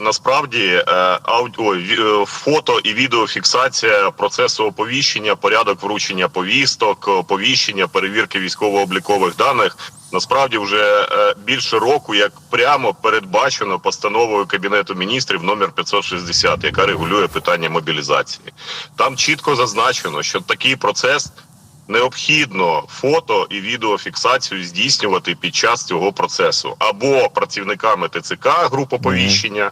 насправді е, ауді... ой, ві- е, фото і відеофіксація процесу оповіщення, порядок вручення повісток, оповіщення, перевірки військово-облікових даних насправді вже е, більше року, як прямо передбачено постановою Кабінету міністрів номер 560, яка регулює питання мобілізації. Там чітко зазначено, що такий процес необхідно фото і відеофіксацію здійснювати під час цього процесу. Або працівниками ТЦК груп оповіщення,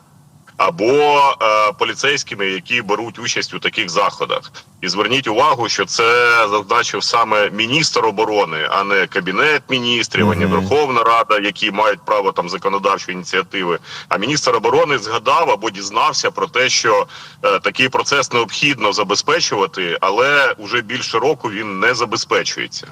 або е, поліцейськими, які беруть участь у таких заходах. І зверніть увагу, що це зазначив саме міністр оборони, а не кабінет міністрів, а не Верховна Рада, які мають право там законодавчої ініціативи. А міністр оборони згадав або дізнався про те, що е, такий процес необхідно забезпечувати, але уже більше року він не забезпечується.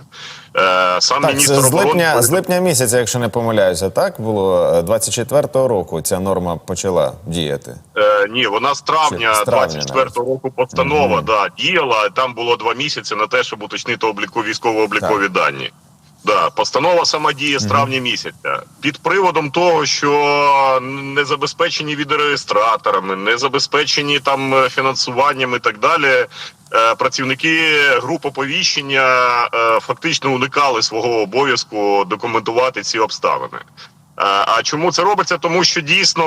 Е, сам Так, це міністр з липня, з липня місяця, якщо не помиляюся, так було Е, 24-го року. Ця норма почала діяти. Е, ні, вона з травня Чи з травня 24-го року постанова Мгм. да, діяла. Там було два місяці на те, щоб уточнити обліку військово-облікові дані. Да, постанова сама діє з травня місяця під приводом того, що не забезпечені відеореєстраторами, не забезпечені там е, фінансуванням і так далі. е, Працівники груп оповіщення е, фактично уникали свого обов'язку документувати ці обставини. Е, А чому це робиться? Тому що дійсно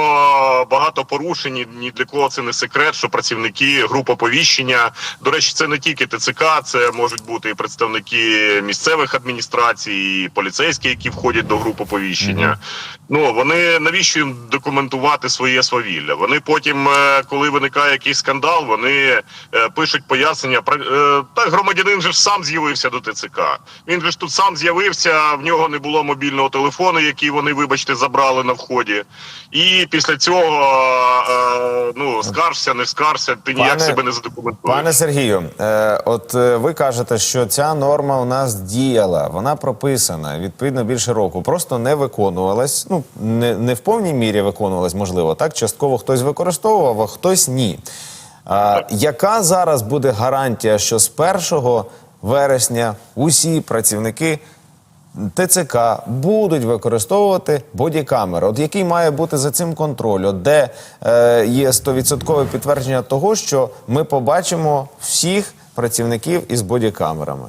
багато порушень. Ні для кого це не секрет, що працівники груп оповіщення. До речі, це не тільки ТЦК, це можуть бути і представники місцевих адміністрацій, і поліцейські, які входять до груп оповіщення. Ну вони навіщо їм документувати своє свавілля? Вони потім, е, коли виникає якийсь скандал, вони е, пишуть пояснення. Та громадянин же ж сам з'явився до ТЦК. Він же ж тут сам з'явився. В нього не було мобільного телефону, який вони, вибачте, забрали на вході. І після цього е, ну скаржся, не скаржся, ти ніяк себе не задокументуєш. Пане Сергію, е, от е, ви кажете, що ця норма у нас діяла, вона прописана відповідно більше року, просто не виконувалась. Ну не, не в повній мірі виконувалась, можливо, так частково хтось використовував, а хтось ні. А, яка зараз буде гарантія, що з 1 вересня усі працівники ТЦК будуть використовувати бодікамери. От який має бути за цим контроль? От де е, є 100% підтвердження того, що ми побачимо всіх працівників із бодікамерами?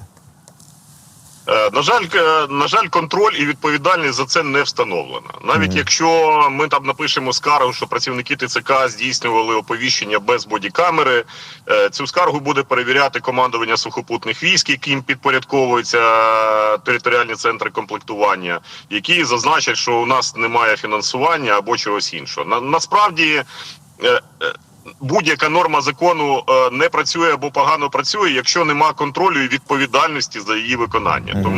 Е, На жаль, е, на жаль, контроль і відповідальність за це не встановлено. Навіть якщо ми там напишемо скаргу, що працівники ТЦК здійснювали оповіщення без бодікамери, е, цю скаргу буде перевіряти командування сухопутних військ, яким підпорядковуються територіальні центри комплектування, які зазначать, що у нас немає фінансування або чогось іншого. На насправді. Будь-яка норма закону е, не працює або погано працює, якщо нема контролю і відповідальності за її виконання. Тому